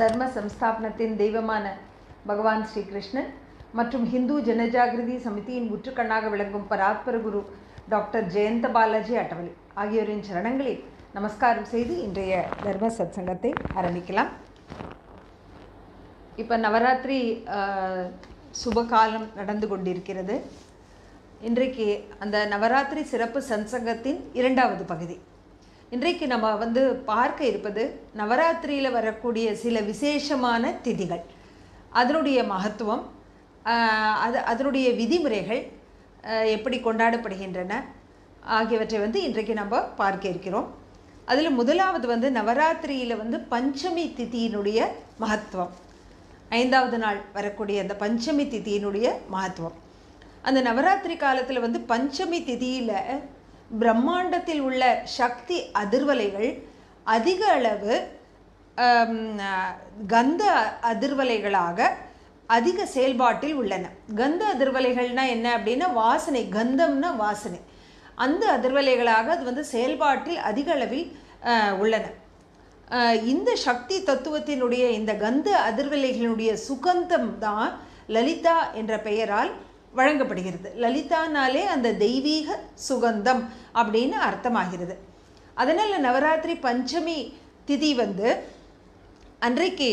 தர்ம சம்ஸ்தாபனத்தின் தெய்வமான பகவான் ஸ்ரீகிருஷ்ணன் மற்றும் ஹிந்து ஜனஜாகிருதி சமிதியின் உற்றுக்கண்ணாக விளங்கும் பராத்பர குரு டாக்டர் ஜெயந்த பாலாஜி அட்டவலி ஆகியோரின் சரணங்களில் நமஸ்காரம் செய்து இன்றைய தர்ம சத்சங்கத்தை ஆரம்பிக்கலாம். இப்போ நவராத்திரி சுபகாலம் நடந்து கொண்டிருக்கிறது. இன்றைக்கு அந்த நவராத்திரி சிறப்பு சத்சங்கத்தின் இரண்டாவது பகுதி. இன்றைக்கு நம்ம வந்து பார்க்க இருப்பது நவராத்திரியில் வரக்கூடிய சில விசேஷமான திதிகள். அதனுடைய மகத்துவம் அது அதனுடைய விதிமுறைகள் எப்படி கொண்டாடப்படுகின்றன ஆகியவற்றை வந்து இன்றைக்கு நம்ம பார்க்க இருக்கிறோம். அதில் முதலாவது வந்து நவராத்திரியில் வந்து பஞ்சமி திதியினுடைய மகத்துவம். ஐந்தாவது நாள் வரக்கூடிய அந்த பஞ்சமி திதியினுடைய மகத்துவம். அந்த நவராத்திரி காலத்தில் வந்து பஞ்சமி திதியில் பிரம்மாண்டத்தில் உள்ள சக்தி அதிர்வலைகள் அதிக அளவு கந்த அதிர்வலைகளாக அதிக செயல்பாட்டில் உள்ளன. கந்த அதிர்வலைகள்னால் என்ன அப்படின்னா வாசனை கந்தம்னா வாசனை. அந்த அதிர்வலைகளாக அது வந்து செயல்பாட்டில் அதிக அளவில் உள்ளன. இந்த சக்தி தத்துவத்தினுடைய இந்த கந்த அதிர்வலைகளினுடைய சுகந்தம் தான் லலிதா என்ற பெயரால் வழங்கப்படுகிறது. லலிதானாலே அந்த தெய்வீக சுகந்தம் அப்படின்னு அர்த்தமாகிறது. அதனால் நவராத்திரி பஞ்சமி திதி வந்து அன்றைக்கு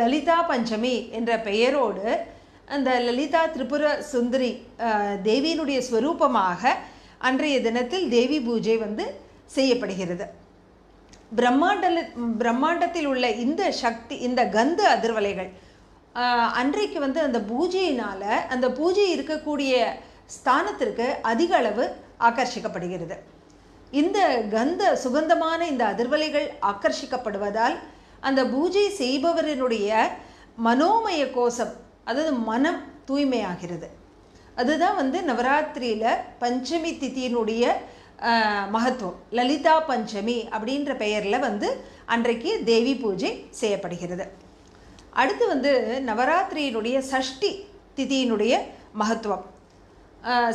லலிதா பஞ்சமி என்ற பெயரோடு அந்த லலிதா திரிபுர சுந்தரி தேவியினுடைய ஸ்வரூபமாக அன்றைய தினத்தில் தேவி பூஜை வந்து செய்யப்படுகிறது. பிரம்மாண்டல பிரம்மாண்டத்தில் உள்ள இந்த சக்தி இந்த கந்து அதிர்வலைகள் அன்றைக்கு வந்து அந்த பூஜையினால் அந்த பூஜை இருக்கக்கூடிய ஸ்தானத்திற்கு அதிக அளவு ஆக்கர்ஷிக்கப்படுகிறது இந்த கந்த சுகந்தமான இந்த அதிர்வலைகள் ஆக்கர்ஷிக்கப்படுவதால் அந்த பூஜை செய்பவரினுடைய மனோமய கோஷம் அதாவது மனம் தூய்மையாகிறது. அதுதான் வந்து நவராத்திரியில் பஞ்சமி திதியினுடைய மகத்துவம். லலிதா பஞ்சமி அப்படின்ற பெயரில் வந்து அன்றைக்கு தேவி பூஜை செய்யப்படுகிறது. அடுத்து வந்து நவராத்திரியினுடைய சஷ்டி திதியினுடைய மகத்துவம்.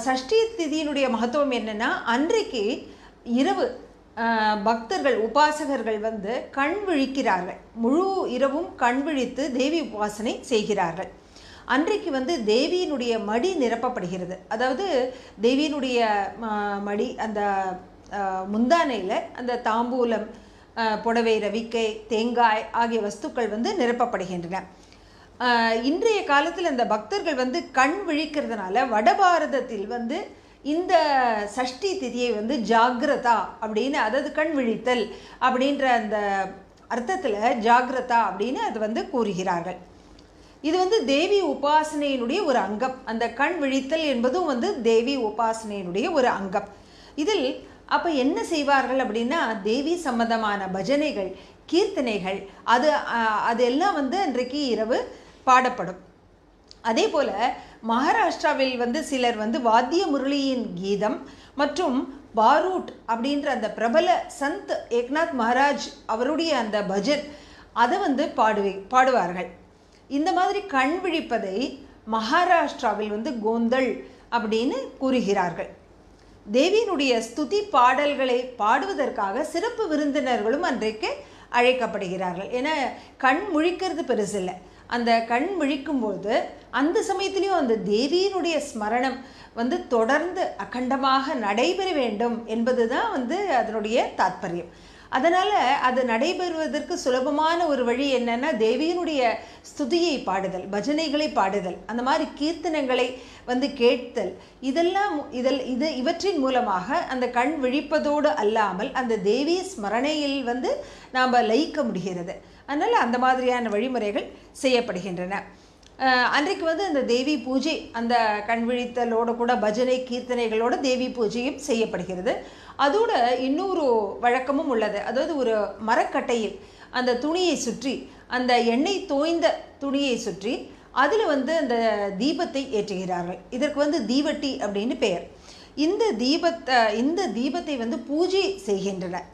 சஷ்டி திதியினுடைய மகத்துவம் என்னென்னா அன்றைக்கு இரவு பக்தர்கள் உபாசகர்கள் வந்து கண் விழிக்கிறார்கள். முழு இரவும் கண் விழித்து தேவி உபாசனை செய்கிறார்கள். அன்றைக்கு வந்து தேவியினுடைய மடி நிரப்பப்படுகிறது. அதாவது தேவியினுடைய மடி அந்த முந்தானையில் அந்த தாம்பூலம் புடவை ரவிக்கை தேங்காய் ஆகிய வஸ்துக்கள் வந்து நிரப்பப்படுகின்றன. இன்றைய காலத்தில் இந்த பக்தர்கள் வந்து கண் விழிக்கிறதுனால வடபாரதத்தில் வந்து இந்த சஷ்டி திதியை வந்து ஜாகிரதா அப்படின்னு அதாவது கண் விழித்தல் அப்படின்ற அந்த அர்த்தத்தில் ஜாகிரதா அப்படின்னு அது வந்து கூறுகிறார்கள். இது வந்து தேவி உபாசனையினுடைய ஒரு அங்கம். அந்த கண் விழித்தல் என்பதும் வந்து தேவி உபாசனையினுடைய ஒரு அங்கம். இதில் அப்போ என்ன செய்வார்கள் அப்படின்னா தேவி சம்பந்தமான பஜனைகள் கீர்த்தனைகள் அது அதெல்லாம் வந்து அன்றைக்கு இரவு பாடப்படும். அதே போல் மகாராஷ்டிராவில் வந்து சிலர் வந்து வாத்திய முரளியின் கீதம் மற்றும் பாரூட் அப்படின்ற அந்த பிரபல சந்த் ஏக்நாத் மகாராஜ் அவருடைய அந்த பஜன் அதை வந்து பாடுவே பாடுவார்கள். இந்த மாதிரி கண் விழிப்பதை மகாராஷ்டிராவில் வந்து கோந்தல் அப்படின்னு கூறுகிறார்கள். தேவியினுடைய ஸ்துதி பாடல்களை பாடுவதற்காக சிறப்பு விருந்தினர்களும் அன்றைக்கு அழைக்கப்படுகிறார்கள். ஏன்னா கண் முழிக்கிறது பெருசில்லை அந்த கண் முழிக்கும்போது அந்த சமயத்திலையும் அந்த தேவியினுடைய ஸ்மரணம் வந்து தொடர்ந்து அகண்டமாக நடைபெற வேண்டும் என்பது தான் வந்து அதனுடைய தாத்பரியம். அதனால் அது நடைபெறுவதற்கு சுலபமான ஒரு வழி என்னென்னா தேவியினுடைய ஸ்துதியை பாடுதல் பஜனைகளை பாடுதல் அந்த மாதிரி கீர்த்தனங்களை வந்து கேட்தல். இதெல்லாம் இதில் இது இவற்றின் மூலமாக அந்த கண் விழிப்பதோடு அல்லாமல் அந்த தேவி ஸ்மரணையில் வந்து நாம் லயிக்க முடிகிறது. அதனால் அந்த மாதிரியான வழிமுறைகள் செய்யப்படுகின்றன. அன்றைக்கு வந்து அந்த தேவி பூஜை அந்த கண் விழித்தலோடு கூட பஜனை கீர்த்தனைகளோடு தேவி பூஜையும் செய்யப்படுகிறது. அதோட இன்னொரு வழக்கமும் உள்ளது. அதாவது ஒரு மரக்கட்டையில் அந்த துணியை சுற்றி அந்த எண்ணெய் தோய்ந்த துணியை சுற்றி அதில் வந்து அந்த தீபத்தை ஏற்றுகிறார்கள். இதற்கு வந்து தீவட்டி அப்படின்னு பெயர். இந்த தீபத்தை இந்த தீபத்தை வந்து பூஜை செய்கின்றனர்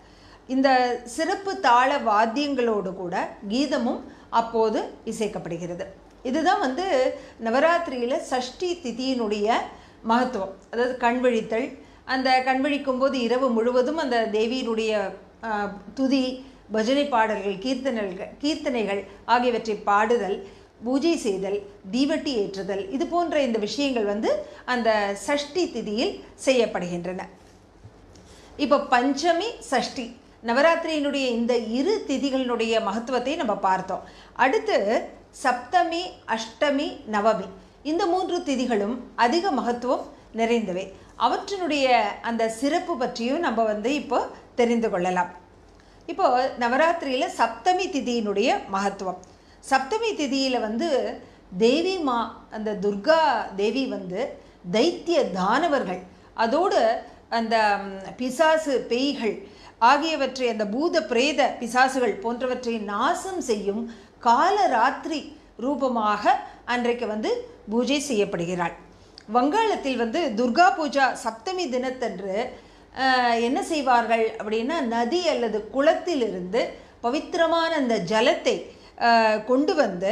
இந்த சிறப்பு தாள வாத்தியங்களோடு கூட கீதமும் அப்போது இசைக்கப்படுகிறது. இதுதான் வந்து நவராத்திரியில் சஷ்டி திதியினுடைய மகத்துவம். அதாவது கண் விழித்தல் அந்த கண் விழிக்கும் போது இரவு முழுவதும் அந்த தேவியினுடைய துதி பஜனை பாடல்கள் கீர்த்தனைகள் கீர்த்தனைகள் ஆகியவற்றை பாடுதல் பூஜை செய்தல் தீவட்டி ஏற்றுதல் இது போன்ற இந்த விஷயங்கள் வந்து அந்த சஷ்டி திதியில் செய்யப்படுகின்றன. இப்போ பஞ்சமி சஷ்டி நவராத்திரியினுடைய இந்த இரு திதிகளினுடைய மகத்துவத்தை நம்ம பார்த்தோம். அடுத்து சப்தமி அஷ்டமி நவமி இந்த மூன்று திதிகளும் அதிக மகத்துவம் நிறைந்தவை. அவற்றினுடைய அந்த சிறப்பு பற்றியும் நம்ம வந்து இப்போ தெரிந்து கொள்ளலாம். இப்போ நவராத்திரியில் சப்தமி திதியினுடைய மகத்துவம். சப்தமி திதியில் வந்து தேவி மா அந்த துர்கா தேவி வந்து தைத்திய தானவர்கள். அதோடு அந்த பிசாசு பேய்கள் ஆகியவற்றை அந்த பூத பிரேத பிசாசுகள் போன்றவற்றை நாசம் செய்யும் காலராத்திரி ரூபமாக அன்றைக்கு வந்து பூஜை செய்யப்படுகிறாள். வங்காளத்தில் வந்து துர்கா பூஜா சப்தமி தினத்தன்று என்ன செய்வார்கள் அப்படின்னா நதி அல்லது குளத்திலிருந்து பவித்திரமான அந்த ஜலத்தை கொண்டு வந்து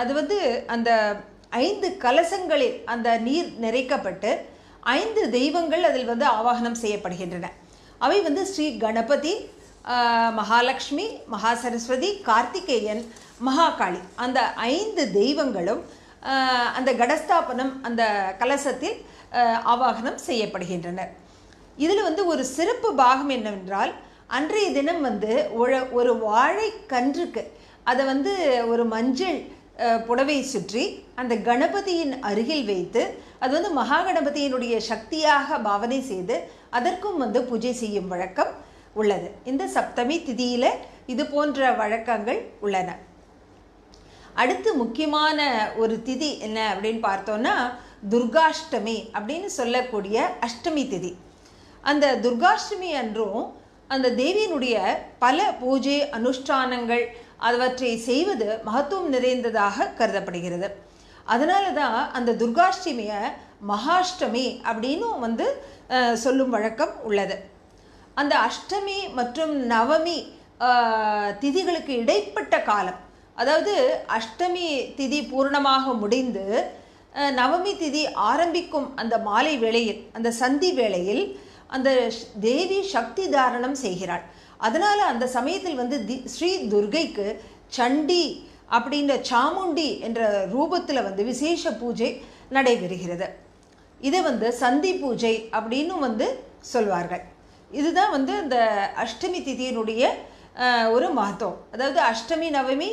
அது வந்து அந்த ஐந்து கலசங்களில் அந்த நீர் நிறைக்கப்பட்டு ஐந்து தெய்வங்கள் அதில் வந்து ஆவாகனம் செய்யப்படுகின்றன. அவை வந்து ஸ்ரீ கணபதி மகாலட்சுமி மகா சரஸ்வதி கார்த்திகேயன் மகாகாளி. அந்த ஐந்து தெய்வங்களும் அந்த கடஸ்தாபனம் அந்த கலசத்தில் ஆவாகனம் செய்யப்படுகின்றனர் இதில் வந்து ஒரு சிறப்பு பாகம் என்னவென்றால் அன்றைய தினம் வந்து ஒரு வாழை கன்றுக்கு அதை வந்து ஒரு மஞ்சள் புடவை சுற்றி அந்த கணபதியின் அருகில் வைத்து அது வந்து மகா கணபதியினுடைய சக்தியாக பாவனை செய்து அதற்கும் வந்து பூஜை செய்யும் வழக்கம் உள்ளது. இந்த சப்தமி திதியில் இது போன்ற வழக்கங்கள் உள்ளன. அடுத்து முக்கியமான ஒரு திதி என்ன அப்படின்னு பார்த்தோன்னா துர்காஷ்டமி அப்படின்னு சொல்லக்கூடிய அஷ்டமி திதி. அந்த துர்காஷ்டமி அன்றும் அந்த தேவியினுடைய பல பூஜை அனுஷ்டானங்கள் அவற்றை செய்வது மகத்துவம் நிறைந்ததாக கருதப்படுகிறது. அதனால தான் அந்த துர்காஷ்டமியை மகாஷ்டமி அப்படின்னும் வந்து சொல்லும் வழக்கம் உள்ளது. அந்த அஷ்டமி மற்றும் நவமி திதிகளுக்கு இடைப்பட்ட காலம். அதாவது அஷ்டமி திதி பூர்ணமாக முடிந்து நவமி திதி ஆரம்பிக்கும் அந்த மாலை வேளையில் அந்த சந்தி வேளையில் அந்த தேவி சக்தி தாரணம் செய்கிறாள். அதனால் அந்த சமயத்தில் வந்து தி ஸ்ரீ துர்கைக்கு சண்டி அப்படின்ற சாமுண்டி என்ற ரூபத்தில் வந்து விசேஷ பூஜை நடைபெறுகிறது. இதை வந்து சந்தி பூஜை அப்படின்னு வந்து சொல்வார்கள். இதுதான் வந்து இந்த அஷ்டமி திதியினுடைய ஒரு மகத்துவம். அதாவது அஷ்டமி நவமி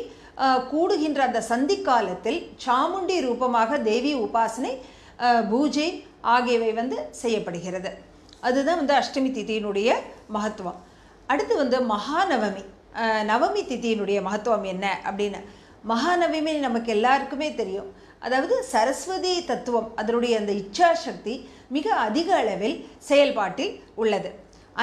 கூடுகின்ற அந்த சந்தி காலத்தில் சாமுண்டி ரூபமாக தேவி உபாசனை பூஜை ஆகியவை வந்து செய்யப்படுகிறது. அதுதான் வந்து அஷ்டமி திதியினுடைய மகத்துவம். அடுத்து வந்து மகாநவமி. நவமி திதியினுடைய மகத்துவம் என்ன அப்படின்னு. மகாநவமி நமக்கு எல்லாருக்குமே தெரியும். அதாவது சரஸ்வதி தத்துவம் அதனுடைய அந்த இச்சா சக்தி மிக அதிக அளவில் செயல்பாட்டில் உள்ளது.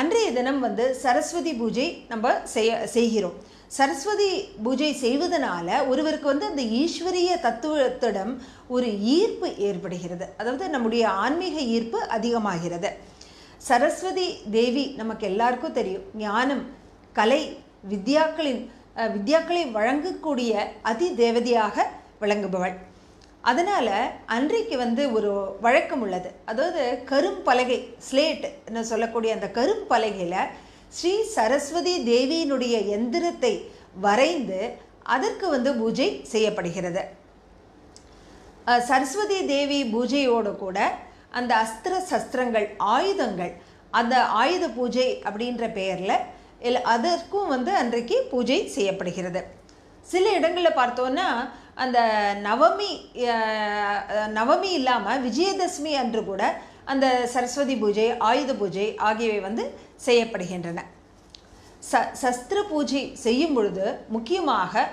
அன்றைய தினம் வந்து சரஸ்வதி பூஜை நம்ம செய்ய செய்கிறோம். சரஸ்வதி பூஜை செய்வதனால ஒருவருக்கு வந்து அந்த ஈஸ்வரிய தத்துவத்திடம் ஒரு ஈர்ப்பு ஏற்படுகிறது. அதாவது நம்முடைய ஆன்மீக ஈர்ப்பு அதிகமாகிறது. சரஸ்வதி தேவி நமக்கு எல்லாருக்கும் தெரியும். ஞானம் கலை வித்யாக்களின் வித்யாக்களை வழங்கக்கூடிய அதி தேவதையாக விளங்குபவள். அதனால் அன்றைக்கு வந்து ஒரு வழக்கம் உள்ளது. அதாவது கரும்பலகை ஸ்லேட் சொல்லக்கூடிய அந்த கரும்பலகையில் ஸ்ரீ சரஸ்வதி தேவியினுடைய எந்திரத்தை வரைந்து அதற்கு வந்து பூஜை செய்யப்படுகிறது. சரஸ்வதி தேவி பூஜையோடு கூட அந்த அஸ்திர சஸ்திரங்கள் ஆயுதங்கள் அந்த ஆயுத பூஜை அப்படின்ற பெயரில் இல்லை அதற்கும் வந்து அன்றைக்கு பூஜை செய்யப்படுகிறது. சில இடங்களில் பார்த்தோன்னா அந்த நவமி நவமி இல்லாமல் விஜயதசமி அன்று கூட அந்த சரஸ்வதி பூஜை ஆயுத பூஜை ஆகியவை வந்து செய்யப்படுகின்றன. ச சஸ்திர பூஜை செய்யும் பொழுது முக்கியமாக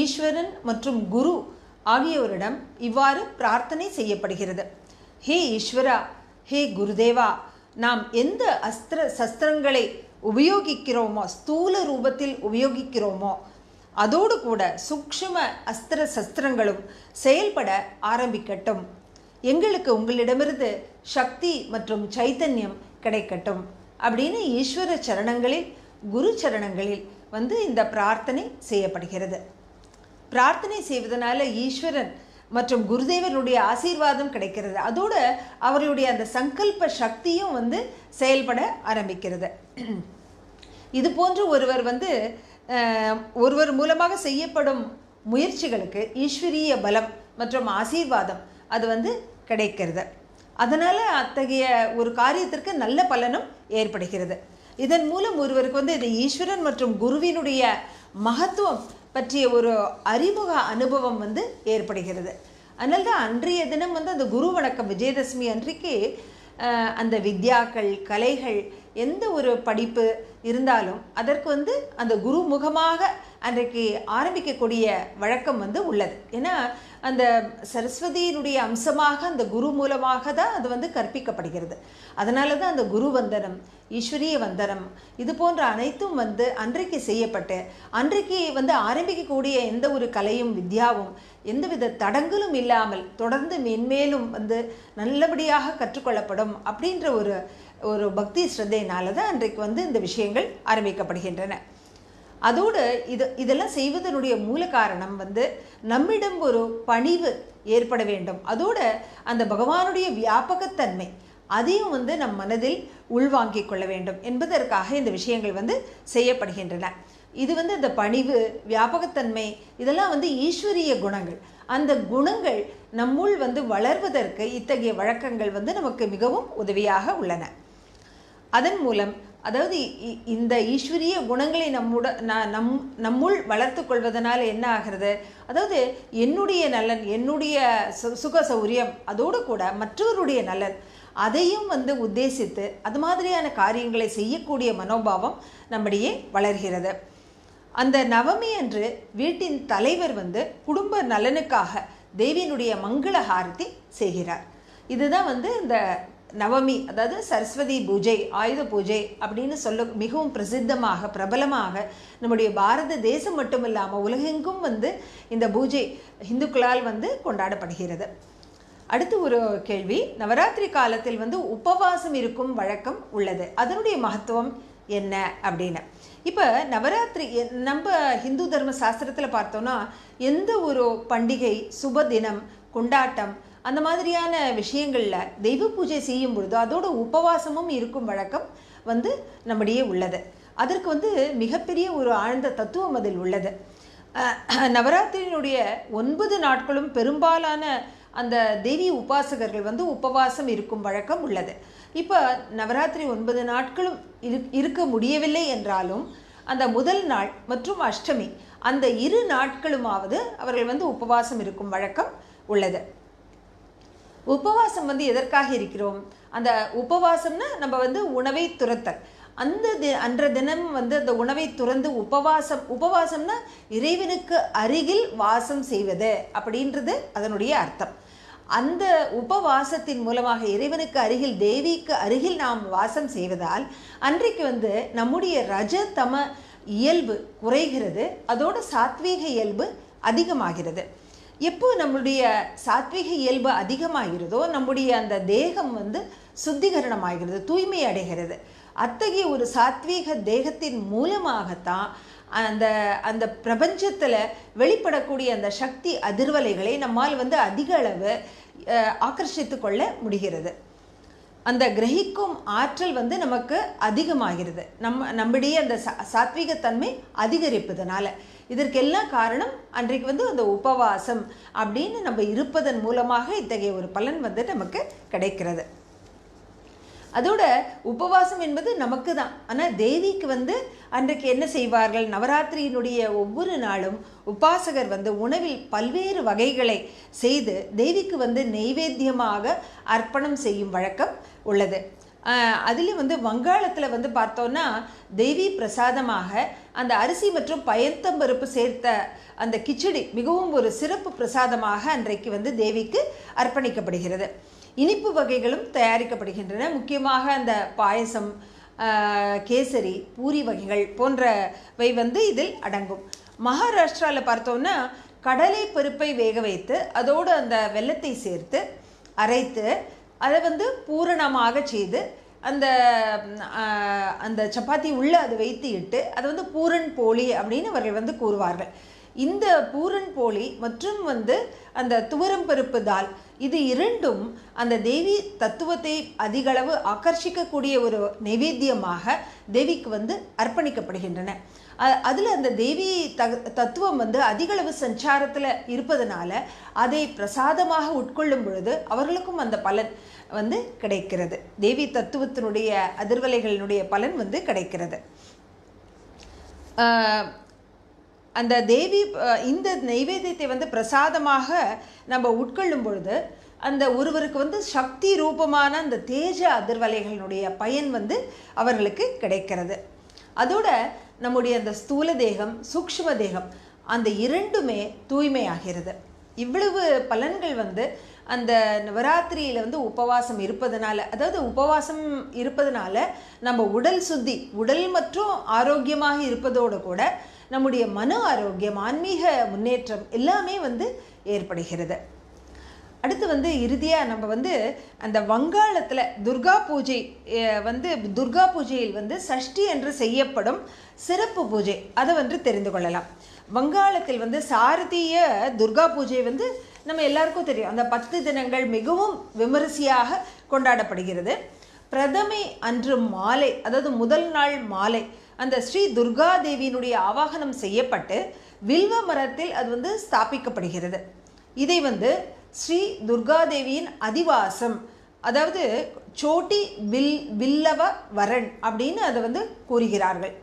ஈஸ்வரன் மற்றும் குரு ஆகியோரிடம் இவ்வாறு பிரார்த்தனை செய்யப்படுகிறது. ஹே ஈஸ்வரா ஹே குருதேவா நாம் எந்த அஸ்திர சஸ்திரங்களை உபயோகிக்கிறோமோ ஸ்தூல ரூபத்தில் உபயோகிக்கிறோமோ அதோடு கூட சூக்ஷ்ம அஸ்திர சஸ்திரங்களும் செயல்பட ஆரம்பிக்கட்டும். எங்களுக்கு உங்களிடமிருந்து சக்தி மற்றும் சைத்தன்யம் கிடைக்கட்டும். அப்படின்னு ஈஸ்வர சரணங்களில் குரு சரணங்களில் வந்து இந்த பிரார்த்தனை செய்யப்படுகிறது. பிரார்த்தனை செய்வதனால ஈஸ்வரன் மற்றும் குருதேவனுடைய ஆசீர்வாதம் கிடைக்கிறது. அதோடு அவருடைய அந்த சங்கல்ப சக்தியும் வந்து செயல்பட ஆரம்பிக்கிறது. இது போன்று ஒருவர் வந்து ஒருவர் மூலமாக செய்யப்படும் முயற்சிகளுக்கு ஈஸ்வரிய பலம் மற்றும் ஆசீர்வாதம் அது வந்து கிடைக்கிறது. அதனால் அத்தகைய ஒரு காரியத்திற்கு நல்ல பலனும் ஏற்படுகிறது. இதன் மூலம் ஒருவருக்கு வந்து இந்த ஈஸ்வரன் மற்றும் குருவினுடைய மகத்துவம் பற்றிய ஒரு அறிமுக அனுபவம் வந்து ஏற்படுகிறது. அதனால தான் அன்றைய தினம் வந்து அந்த குரு வணக்கம் விஜயதசமி அன்றைக்கு அந்த வித்யாக்கள் கலைகள் எந்த ஒரு படிப்பு இருந்தாலும் அதற்கு வந்து அந்த குரு முகமாக அன்றைக்கு ஆரம்பிக்கக்கூடிய வழக்கம் வந்து உள்ளது. ஏன்னா அந்த சரஸ்வதியினுடைய அம்சமாக அந்த குரு மூலமாக தான் அது வந்து கற்பிக்கப்படுகிறது. அதனால தான் அந்த குரு வந்தனம் ஈஸ்வரிய வந்தனம் இது போன்ற அனைத்தும் வந்து அன்றைக்கு செய்யப்பட்டு அன்றைக்கு வந்து ஆரம்பிக்கக்கூடிய எந்த ஒரு கலையும் வித்யாவும் எந்தவித தடங்களும் இல்லாமல் தொடர்ந்து மென்மேலும் வந்து நல்லபடியாக கற்றுக்கொள்ளப்படும் அப்படின்ற ஒரு ஒரு பக்தி ஸ்ரத்தையினால தான் அன்றைக்கு வந்து இந்த விஷயங்கள் ஆரம்பிக்கப்படுகின்றன. அதோடு இது இதெல்லாம் செய்வதனுடைய மூல காரணம் வந்து நம்மிடம் ஒரு பணிவு ஏற்பட வேண்டும். அதோடு அந்த பகவானுடைய வியாபகத்தன்மை அதையும் வந்து நம் மனதில் உள்வாங்கிக் கொள்ள வேண்டும் என்பதற்காக இந்த விஷயங்கள் வந்து செய்யப்படுகின்றன. இது வந்து இந்த பணிவு வியாபகத்தன்மை இதெல்லாம் வந்து ஈஸ்வரிய குணங்கள். அந்த குணங்கள் நம்முள் வந்து வளர்வதற்கு இத்தகைய வழக்கங்கள் வந்து நமக்கு மிகவும் உதவியாக உள்ளன. அதன் மூலம் அதாவது இந்த ஈஸ்வரிய குணங்களை நம்முட நம் நம்முள் வளர்த்து கொள்வதனால் என்ன ஆகிறது? அதாவது என்னுடைய நலன் என்னுடைய சு சுக சௌரியம் அதோடு கூட மற்றவருடைய நலன் அதையும் வந்து உத்தேசித்து அது மாதிரியான காரியங்களை செய்யக்கூடிய மனோபாவம் நம்மிடையே வளர்கிறது. அந்த நவமி அன்று வீட்டின் தலைவர் வந்து குடும்ப நலனுக்காக தேவியினுடைய மங்கள ஆரத்தி செய்கிறார். இதுதான் வந்து இந்த நவமி அதாவது சரஸ்வதி பூஜை ஆயுத பூஜை அப்படின்னு சொல்ல மிகவும் பிரசித்தமாக பிரபலமாக நம்முடைய பாரத தேசம் மட்டும் இல்லாமல் உலகெங்கும் வந்து இந்த பூஜை இந்துக்களால் வந்து கொண்டாடப்படுகிறது. அடுத்து ஒரு கேள்வி. நவராத்திரி காலத்தில் வந்து உபவாசம் இருக்கும் வழக்கம் உள்ளது. அதனுடைய மகத்துவம் என்ன அப்படின்னு. இப்போ நவராத்திரி நம்ம ஹிந்து தர்ம சாஸ்திரத்தில் பார்த்தோன்னா எந்த ஒரு பண்டிகை சுப தினம் கொண்டாட்டம் அந்த மாதிரியான விஷயங்களில் தெய்வ பூஜை செய்யும் பொழுது அதோட உபவாசமும் இருக்கும் வழக்கம் வந்து நம்மிடையே உள்ளது. அதற்கு வந்து மிகப்பெரிய ஒரு ஆழ்ந்த தத்துவம் அதில் உள்ளது. நவராத்திரியினுடைய ஒன்பது நாட்களும் பெரும்பாலான அந்த தேவி உபாசகர்கள் வந்து உபவாசம் இருக்கும் வழக்கம் உள்ளது. இப்போ நவராத்திரி ஒன்பது நாட்களும் இரு இருக்க முடியவில்லை என்றாலும் அந்த முதல் நாள் மற்றும் அஷ்டமி அந்த இரு நாட்களுமாவது அவர்கள் வந்து உபவாசம் இருக்கும் வழக்கம் உள்ளது. உபவாசம் வந்து எதற்காக இருக்கிறோம்? அந்த உபவாசம்னா நம்ம வந்து உணவை துரத்தல். அந்த தி அன்ற தினம் வந்து அந்த உணவை துறந்து உபவாசம் உபவாசம்னா இறைவனுக்கு அருகில் வாசம் செய்வது அப்படின்றது அதனுடைய அர்த்தம். அந்த உபவாசத்தின் மூலமாக இறைவனுக்கு அருகில் தேவிக்கு அருகில் நாம் வாசம் செய்வதால் அன்றைக்கு வந்து நம்முடைய ரஜதம இயல்பு குறைகிறது. அதோட சாத்வீக இயல்பு அதிகமாகிறது. எப்போ நம்முடைய சாத்வீக இயல்பு அதிகமாகிறதோ நம்முடைய அந்த தேகம் வந்து சுத்திகரணமாகிறது தூய்மை அடைகிறது. அத்தகைய ஒரு சாத்வீக தேகத்தின் மூலமாகத்தான் அந்த அந்த பிரபஞ்சத்தில் வெளிப்படக்கூடிய அந்த சக்தி அதிர்வலைகளை நம்மால் வந்து அதிக அளவு ஆக்கர்ஷித்து கொள்ள முடிகிறது. அந்த கிரகிக்கும் ஆற்றல் வந்து நமக்கு அதிகமாகிறது. நம்ம நம்முடைய அந்த சா சாத்விகத்தன்மை அதிகரிப்பதனால. இதற்கெல்லாம் காரணம் அன்றைக்கு வந்து அந்த உபவாசம் அப்படின்னு நம்ம இருப்பதன் மூலமாக இத்தகைய ஒரு பலன் வந்து நமக்கு கிடைக்கிறது. அதோட உபவாசம் என்பது நமக்கு தான் ஆனால் தேவிக்கு வந்து அன்றைக்கு என்ன செய்வார்கள்? நவராத்திரியினுடைய ஒவ்வொரு நாளும் உபாசகர் வந்து உணவில் பல்வேறு வகைகளை செய்து தேவிக்கு வந்து நெய்வேத்தியமாக அர்ப்பணம் செய்யும் வழக்கம் உள்ளது. அதுலேயும் வந்து வங்காளத்தில் வந்து பார்த்தோன்னா தேவி பிரசாதமாக அந்த அரிசி மற்றும் பயத்தம்பருப்பு சேர்த்த அந்த கிச்சடி மிகவும் ஒரு சிறப்பு பிரசாதமாக அன்றைக்கு வந்து தேவிக்கு அர்ப்பணிக்கப்படுகிறது. இனிப்பு வகைகளும் தயாரிக்கப்படுகின்றன. முக்கியமாக அந்த பாயசம் கேசரி பூரி வகைகள் போன்றவை வந்து இதில் அடங்கும். மகாராஷ்டிராவில் பார்த்தோம்னா கடலை பருப்பை வேக வைத்து அதோடு அந்த வெல்லத்தை சேர்த்து அரைத்து அதை வந்து பூரணமாக செய்து அந்த அந்த சப்பாத்தி உள்ளே அதை வைத்து இட்டு அதை வந்து பூரன் போலி அப்படின்னு அவர்கள் வந்து கூறுவார்கள். இந்த பூரன் போலி மற்றும் வந்து அந்த துவரம் பருப்பு தால் இது இரண்டும் அந்த தேவி தத்துவத்தை அதிகளவு ஆக்கர்ஷிக்கக்கூடிய ஒரு நைவேத்தியமாக தேவிக்கு வந்து அர்ப்பணிக்கப்படுகின்றன. அதில் அந்த தேவி த தத்துவம் வந்து அதிகளவு சஞ்சாரத்தில் இருப்பதனால அதை பிரசாதமாக உட்கொள்ளும் பொழுது அவர்களுக்கும் அந்த பலன் வந்து கிடைக்கிறது. தேவி தத்துவத்தினுடைய அதிர்வலைகளினுடைய பலன் வந்து கிடைக்கிறது. அந்த தேவி இந்த நைவேத்தியத்தை வந்து பிரசாதமாக நம்ம உட்கொள்ளும் பொழுது அந்த ஒருவருக்கு வந்து சக்தி ரூபமான அந்த தேஜ அதிர்வலைகளினுடைய பயன் வந்து அவர்களுக்கு கிடைக்கிறது. அதோட நம்முடைய அந்த ஸ்தூல தேகம் சூக்ஷ்ம தேகம் அந்த இரண்டுமே தூய்மையாகிறது. இவ்வளவு பலன்கள் வந்து அந்த நவராத்திரியில் வந்து உபவாசம் இருப்பதனால அதாவது உபவாசம் இருப்பதனால நம்ம உடல் சுத்தி உடல் மற்றும் ஆரோக்கியமாக இருப்பதோடு கூட நம்முடைய மன ஆரோக்கியம் ஆன்மீக முன்னேற்றம் எல்லாமே வந்து ஏற்படுகிறது. அடுத்து வந்து இறுதியாக நம்ம வந்து அந்த வங்காளத்தில் துர்கா பூஜை வந்து துர்கா பூஜையில் வந்து சஷ்டி என்று செய்யப்படும் சிறப்பு பூஜை. அதை வந்து தெரிந்து கொள்ளலாம். வங்காளத்தில் வந்து சாரதிய துர்கா பூஜை வந்து நம்ம எல்லாருக்கும் தெரியும். அந்த பத்து தினங்கள் மிகவும் விமரிசையாக கொண்டாடப்படுகிறது. பிரதமை அன்று மாலை அதாவது முதல் நாள் மாலை அந்த ஸ்ரீ துர்கா தேவியினுடைய ஆவாகனம் செய்யப்பட்டு வில்வ மரத்தில் அது வந்து ஸ்தாபிக்கப்படுகிறது. இதை வந்து ஸ்ரீ துர்காதேவியின் அதிவாசம் அதாவது சோட்டி வில் வில்லவ வரன் அப்படின்னு அதை வந்து கூறுகிறார்கள்.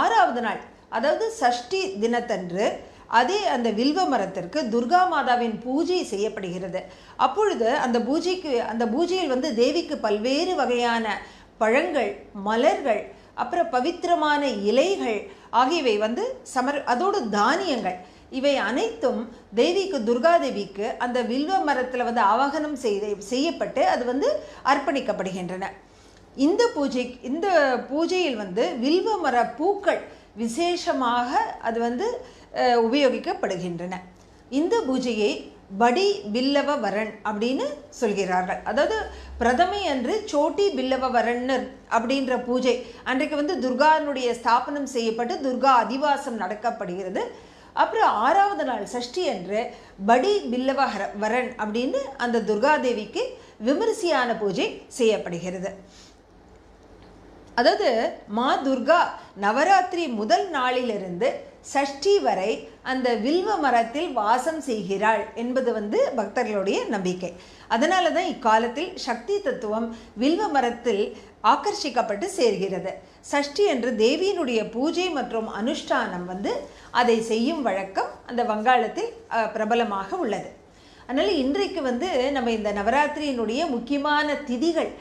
ஆறாவது நாள் அதாவது சஷ்டி தினத்தன்று அதே அந்த வில்வ மரத்திற்கு துர்கா மாதாவின் பூஜை செய்யப்படுகிறது. அப்பொழுது அந்த பூஜைக்கு அந்த பூஜையில் வந்து தேவிக்கு பல்வேறு வகையான பழங்கள் மலர்கள் அப்புறம் பவித்திரமான இலைகள் ஆகியவை வந்து சமர் அதோடு தானியங்கள். இவை அனைத்தும் தேவிக்கு துர்காதேவிக்கு அந்த வில்வ மரத்தில் வந்து ஆவாகனம் செய்து செய்யப்பட்டு அது வந்து அர்ப்பணிக்கப்படுகின்றன. இந்த பூஜை இந்த பூஜையில் வந்து வில்வ மர பூக்கள் விசேஷமாக அது வந்து உபயோகிக்கப்படுகின்றன. இந்த பூஜையை படி பில்லவ வரன் அப்படின்னு சொல்கிறார்கள். அதாவது பிரதமை அன்று சோட்டி பில்லவ வரன்னர் அப்படின்ற பூஜை. அன்றைக்கு வந்து துர்கானுடைய ஸ்தாபனம் செய்யப்பட்டு துர்கா அதிவாசம் நடக்கப்படுகிறது. அப்புறம் ஆறாவது நாள் சஷ்டி அன்று படி பில்லவ ஹர- வரன் அப்படின்னு அந்த துர்காதேவிக்கு விமரிசையான பூஜை செய்யப்படுகிறது. அதாவது மா துர்கா நவராத்திரி முதல் நாளிலிருந்து சஷ்டி வரை அந்த வில்வ மரத்தில் வாசம் செய்கிறாள் என்பது வந்து பக்தர்களுடைய நம்பிக்கை. அதனால தான் இக்காலத்தில் சக்தி தத்துவம் வில்வ மரத்தில் ஆக்கர்ஷிக்கப்பட்டு சேர்கிறது. சஷ்டி என்று தேவியினுடைய பூஜை மற்றும் அனுஷ்டானம் வந்து அதை செய்யும் வழக்கம் அந்த வங்காளத்தில் பிரபலமாக உள்ளது. அதனால் இன்றைக்கு வந்து நம்ம இந்த நவராத்திரியினுடைய முக்கியமான திதிகள்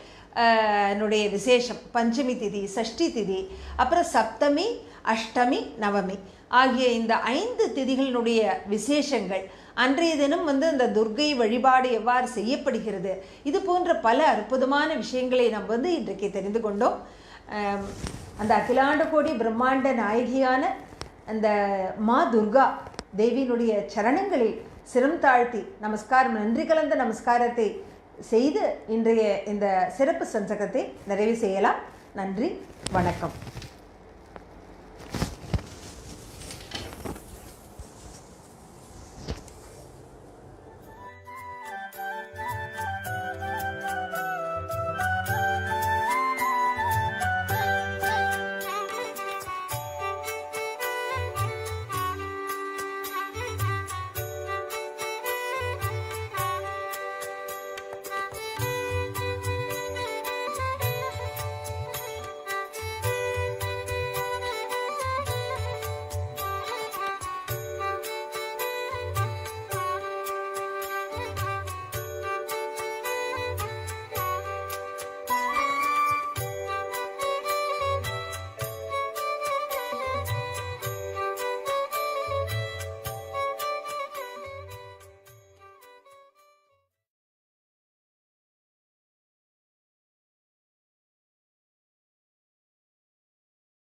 என்னுடைய விசேஷம் பஞ்சமி திதி சஷ்டி திதி அப்புறம் சப்தமி அஷ்டமி நவமி. ஆகிய இந்த ஐந்து திதிகளினுடைய விசேஷங்கள் அன்றைய தினம் வந்து அந்த துர்க்கை வழிபாடு எவ்வாறு செய்யப்படுகிறது? இது போன்ற பல அற்புதமான விஷயங்களை நம்ம வந்து இன்றைக்கு தெரிந்து கொண்டோம். அந்த அகிலாண்ட கோடி பிரம்மாண்ட நாயகியான அந்த மா துர்கா தேவியினுடைய சரணங்களில் சிரம் தாழ்த்தி நமஸ்காரம் நன்றி கலந்த நமஸ்காரத்தை செய்து இன்றைய இந்த சிறப்பு சஞ்சகத்தை நிறைவு செய்யலாம். நன்றி வணக்கம்.